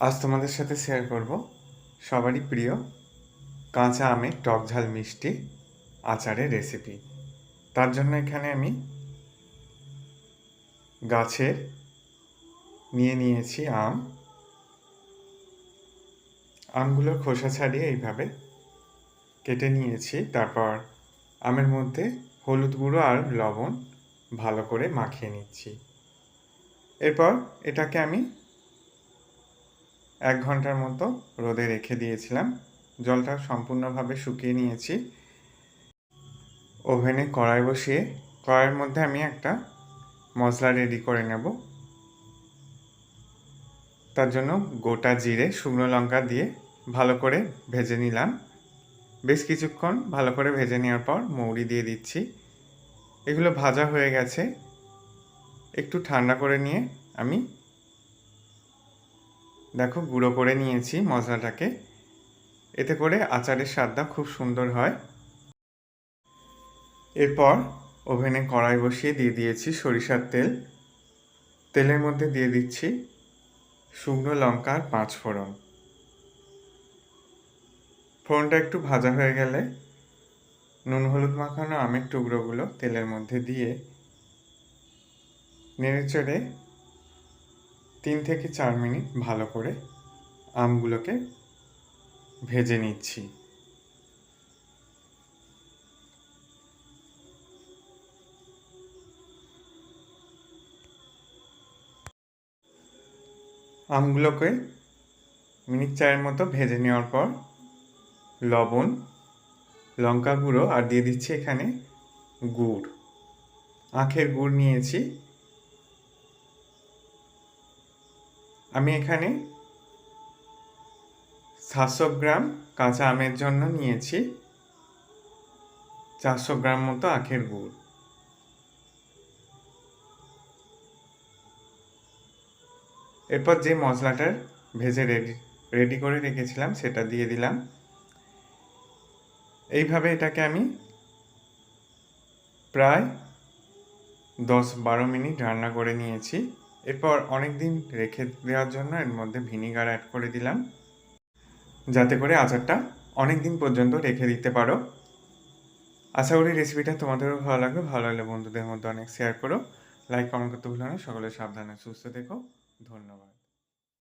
আজ তোমাদের সাথে শেয়ার করব সবারই প্রিয় কাঁচা আমের টক ঝাল মিষ্টি আচারের রেসিপি তার জন্য এখানে আমি গাছের নিয়ে নিয়েছি আম। আমগুলোর খোসা ছাড়িয়ে এইভাবে কেটে নিয়েছি। তারপর আমের মধ্যে হলুদ গুঁড়ো আর লবণ ভালো করে মাখিয়ে নিচ্ছি। এরপর এটাকে আমি এক ঘণ্টার মতো রোদে রেখে দিয়েছিলাম। জলটা সম্পূর্ণভাবে শুকিয়ে নিয়েছি। ওভেনে কড়াই বসিয়ে, কড়াইয়ের মধ্যে আমি একটা মশলা রেডি করে নেব। তার জন্য গোটা জিরে, শুকনো লঙ্কা দিয়ে ভালো করে ভেজে নিলাম। বেশ কিছুক্ষণ ভালো করে ভেজে নেওয়ার পর মৌরি দিয়ে দিচ্ছি। এগুলো ভাজা হয়ে গেছে। একটু ঠান্ডা করে নিয়ে আমি দেখো, গুঁড়ো করে নিয়েছি মশলাটাকে। এতে করে আচারের স্বাদটা খুব সুন্দর হয়। এরপর ওভেনে কড়াই বসিয়ে দিয়ে দিয়েছি সরিষার তেল। তেলের মধ্যে দিয়ে দিচ্ছি শুকনো লঙ্কার পাঁচ ফোড়ন। ফোড়নটা একটু ভাজা হয়ে গেলে নুন হলুদ মাখানো আমের টুকরোগুলো তেলের মধ্যে দিয়ে নেড়ে চেড়ে তিন থেকে চার মিনিট ভালো করে আমগুলোকে ভেজে নিচ্ছি। আমগুলোকে মিনিট চারের মতো ভেজে নেওয়ার পর লবণ, লঙ্কা গুঁড়ো আর দিয়ে দিচ্ছি এখানে গুড়। আখের গুড় নিয়েছি। আমি এখানে সাতশো গ্রাম কাঁচা আমের জন্য নিয়েছি চারশো গ্রাম মতো আখের গুড়। এরপর যে মশলাটার ভেজে রেডি রেডি করে রেখেছিলাম সেটা দিয়ে দিলাম। এইভাবে এটাকে আমি প্রায় দশ বারো মিনিট রান্না করে নিয়েছি। এরপর অনেক দিন রেখে দেওয়ার জন্য এর মধ্যে ভিনিগার অ্যাড করে দিলাম। যাতে করে আচারটা অনেক দিন পর্যন্ত রেখে দিতে পারো। আশা করি রেসিপিটা তোমাদেরও ভালো লাগবে। ভালো লাগলে বন্ধুদের মধ্যে অনেক শেয়ার করো। লাইক কমেন্ট করতে ভুলো না। সকলে সাবধানে সুস্থ দেখো ধন্যবাদ।